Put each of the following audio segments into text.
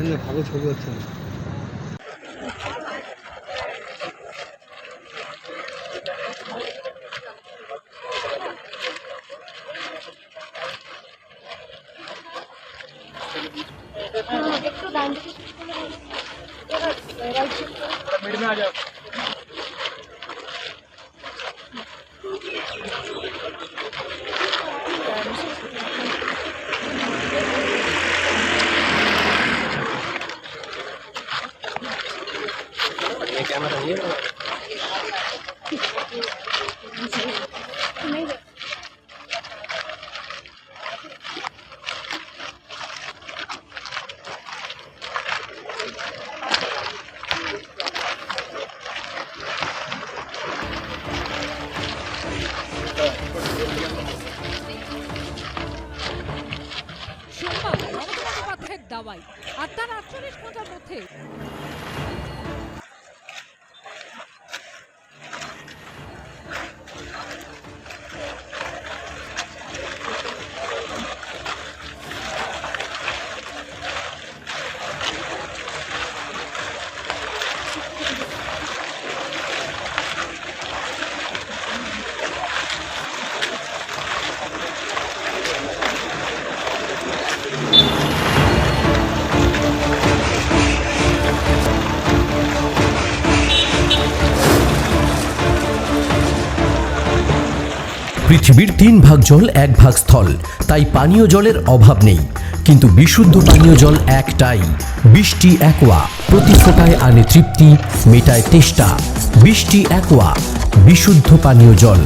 옛날 바로 저기 같은 जाओ मेरे में आ जाओ। कैमरा দাওয়াই আর তার আটচল্লিশ মধ্যে পৃথিবীর তিন ভাগ জল, এক ভাগ স্থল। তাই পানীয় জলের অভাব নেই। কিন্তু বিশুদ্ধ পানীয় জল একটাই। বৃষ্টি একোয়া, প্রতি ফোটায় আনে তৃপ্তি, মেটায় তেষ্টা। বৃষ্টি একোয়া, বিশুদ্ধ পানীয় জল।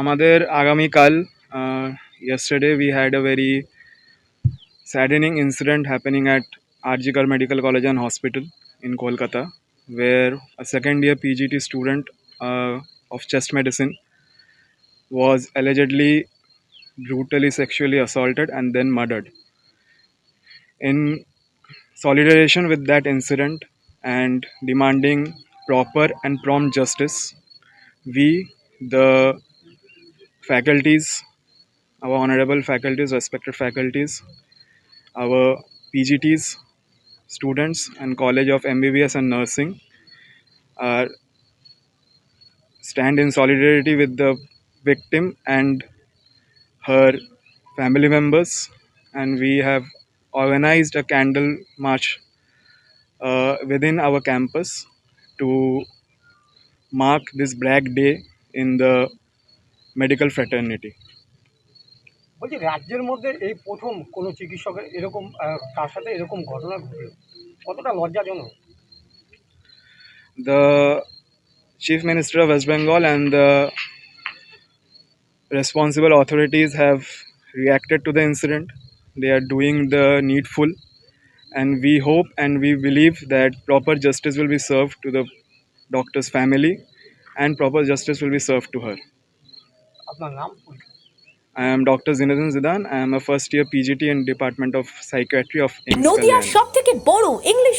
আমাদের আগামীকাল yesterday we had a very saddening incident happening at RG Kar medical college and hospital in Kolkata where second year PGT student uh, of chest medicine was allegedly brutally sexually assaulted and then murdered. In solidarization with that incident and demanding proper and prompt justice, we, the faculties, our honorable faculties, respected faculties, our PGTs, students, and College of MBBS and Nursing are stand in solidarity with the victim and her family members, and we have organized a candle march uh, within our campus to mark this Black Day in the medical fraternity. বলছি রাজ্যের মধ্যে এই প্রথম কোনো চিকিৎসকের এরকম আহ, তার সাথে এরকম ঘটনা ঘটল কতটা লজ্জাজনক The Chief Minister of West Bengal and the responsible authorities have reacted to the incident. They are doing the needful, and we hope and we believe that proper justice will be served to the doctor's family and proper justice will be served to her. আপনার নাম I am Dr. Zinedine Zidan. I am a first year PGT in Department of Psychiatry of IMS নদিয়ার Kalyani. সব থেকে বড় English